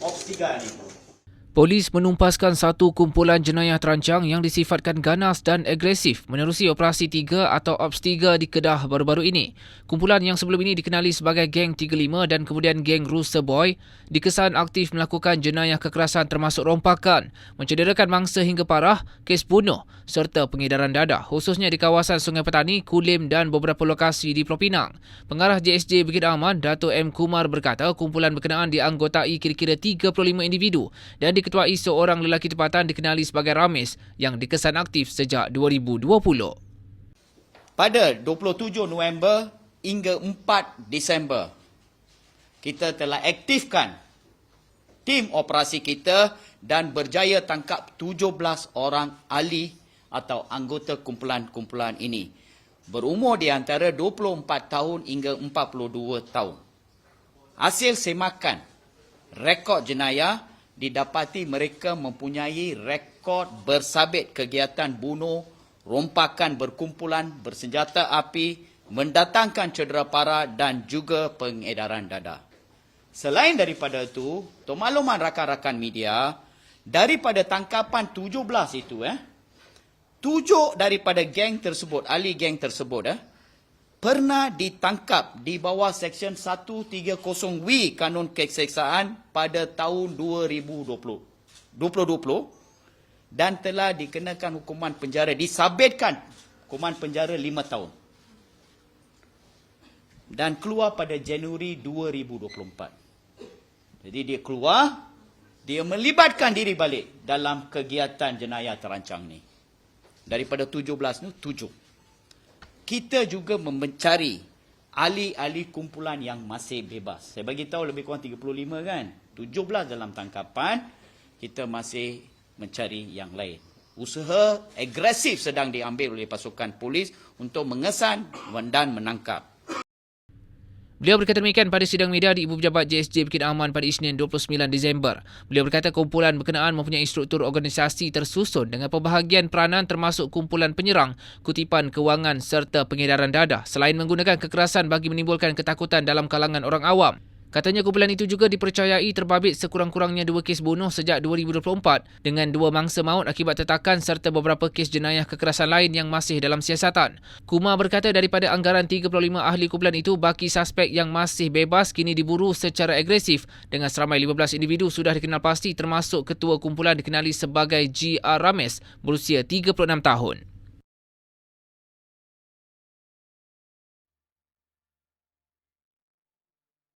Ops 3 ni. Polis menumpaskan satu kumpulan jenayah terancang yang disifatkan ganas dan agresif menerusi Operasi 3 atau Ops 3 di Kedah baru-baru ini. Kumpulan yang sebelum ini dikenali sebagai Geng 35 dan kemudian Geng Rooster Boy dikesan aktif melakukan jenayah kekerasan termasuk rompakan, mencederakan mangsa hingga parah, kes bunuh serta pengedaran dadah khususnya di kawasan Sungai Petani, Kulim dan beberapa lokasi di Pulau Pinang. Pengarah JSJ Bukit Aman, Dato' M. Kumar berkata kumpulan berkenaan dianggotai kira-kira 35 individu dan diketuai seorang lelaki tempatan dikenali sebagai Ramis yang dikesan aktif sejak 2020. Pada 27 November hingga 4 Disember, kita telah aktifkan tim operasi kita dan berjaya tangkap 17 orang ahli atau anggota kumpulan-kumpulan ini. Berumur di antara 24 tahun hingga 42 tahun. Hasil semakan rekod jenayah didapati mereka mempunyai rekod bersabit kegiatan bunuh, rompakan berkumpulan, bersenjata api, mendatangkan cedera parah dan juga pengedaran dadah. Selain daripada itu, untuk makluman rakan-rakan media, daripada tangkapan 17 itu, eh, tujuh daripada geng tersebut, ahli geng tersebut, eh, pernah ditangkap di bawah Seksyen 130W Kanun Keseksaan pada tahun 2020. 2020 dan telah dikenakan hukuman penjara, disabitkan hukuman penjara 5 tahun. Dan keluar pada Januari 2024. Jadi dia keluar, dia melibatkan diri balik dalam kegiatan jenayah terancang ni. Daripada 17 ni, 7. Kita juga mencari ahli-ahli kumpulan yang masih bebas. Saya bagi tahu lebih kurang 35 kan. 17 dalam tangkapan, kita masih mencari yang lain. Usaha agresif sedang diambil oleh pasukan polis untuk mengesan dan menangkap. Beliau berkata demikian pada sidang media di Ibu Pejabat JSJ Bukit Aman pada Isnin 29 Disember. Beliau berkata kumpulan berkenaan mempunyai struktur organisasi tersusun dengan pembahagian peranan termasuk kumpulan penyerang, kutipan kewangan serta pengedaran dadah selain menggunakan kekerasan bagi menimbulkan ketakutan dalam kalangan orang awam. Katanya kumpulan itu juga dipercayai terbabit sekurang-kurangnya dua kes bunuh sejak 2024 dengan dua mangsa maut akibat tetakan serta beberapa kes jenayah kekerasan lain yang masih dalam siasatan. Kumar berkata daripada anggaran 35 ahli kumpulan itu, baki suspek yang masih bebas kini diburu secara agresif dengan seramai 15 individu sudah dikenal pasti termasuk ketua kumpulan dikenali sebagai G.R. Rames berusia 36 tahun.